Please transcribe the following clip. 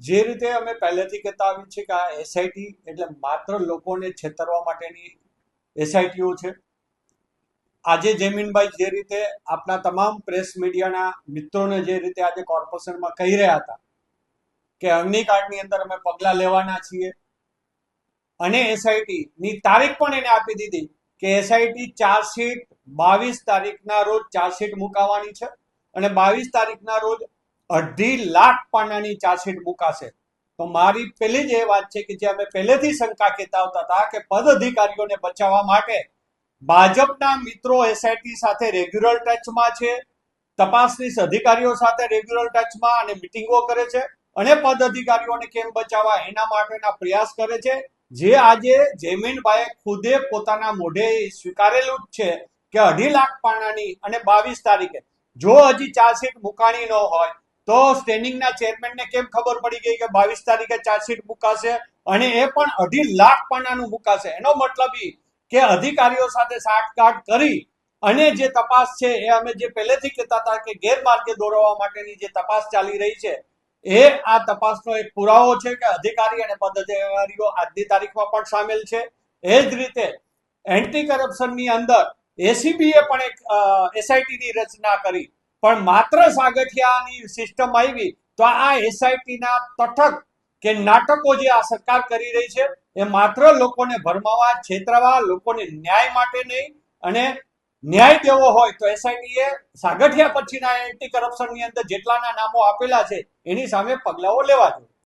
જે રીતે અમે પહેલેથી કહેતા આવી છે કે આ એસઆઈટી એટલે માત્ર લોકોને છેતરવા માટેની એસઆઈટીઓ છે. આજે જમીનભાઈ જે રીતે આપણા તમામ પ્રેસ મીડિયાના મિત્રોને જે રીતે આજે કોર્પોરેશનમાં કહી રહ્યા હતા કે અગ્નિકાંડની અંદર અમે પગલાં લેવાના છીએ અને એસઆઈટીની તારીખ પણ એને આપી દીધી કે એસઆઈટી ચાર્જશીટ બાવીસ તારીખના રોજ ચાર્જશીટ મુકાવાની છે અને બાવીસ તારીખના રોજ અઢી લાખ પાનાની ચાર્જશીટ મુકાશે. તો મારી પહેલી જ એ વાત છે કે જે અમે પહેલેથી શંકા કહેતા આવતા હતા કે પદ અધિકારીઓને બચાવવા માટે ભાજપના મિત્રો એસઆઈટી સાથે રેગ્યુલર ટચમાં છે તપાસનીશ અધિકારીઓ સાથે રેગ્યુલર ટચમાં અને મિટિંગો કરે છે અને પદ અધિકારીઓને કેમ બચાવવા એના માટેના પ્રયાસ કરે છે. જે આજે જયમીનભાઈએ ખુદે પોતાના મોઢે સ્વીકારેલું જ છે કે અઢી લાખ પાણાની અને બાવીસ તારીખે જો હજી ચાર્જશીટ મુકાણી ન હોય તો સ્ટેન્ડિંગના ચેરમેનને કેમ ખબર પડી ગઈ કે બાવીસ તારીખે ચાર્જશીટ મુકાશે અને એ પણ અઢી લાખ પાનાનું મુકાશે? એનો મતલબ ઈ કે અધિકારીઓ સાથે સાઠગાંઠ કરી અને જે તપાસ છે એ અમે જે પહેલેથી કહેતા હતા કે ગેરમાર્ગે દોરવા માટેની જે તપાસ ચાલી રહી છે, એ આ તપાસનો એક પુરાવો છે કે અધિકારી અને પદાધિકારીઓ આજની તારીખમાં પણ સામેલ છે. એ જ રીતે એન્ટી કરપ્શનની અંદર એસીબીએ પણ એક એસઆઈટીની રચના કરી. પણ માત્ર સાગઠિયાની સિસ્ટમ આવી, તો આ એસઆઈટીના તટક કે નાટકો જે આ સરકાર કરી રહી છે, એ માત્ર લોકોને ભરમાવા, છેતરવા, લોકોને ન્યાય માટે નહીં, અને ન્યાય દેવો હોય તો એસઆઈટીએ સાગઠિયા પછીના એન્ટી કરપ્શનની અંદર જેટલાના નામો આપેલા છે, એની સામે પગલાઓ લેવા જોઈએ.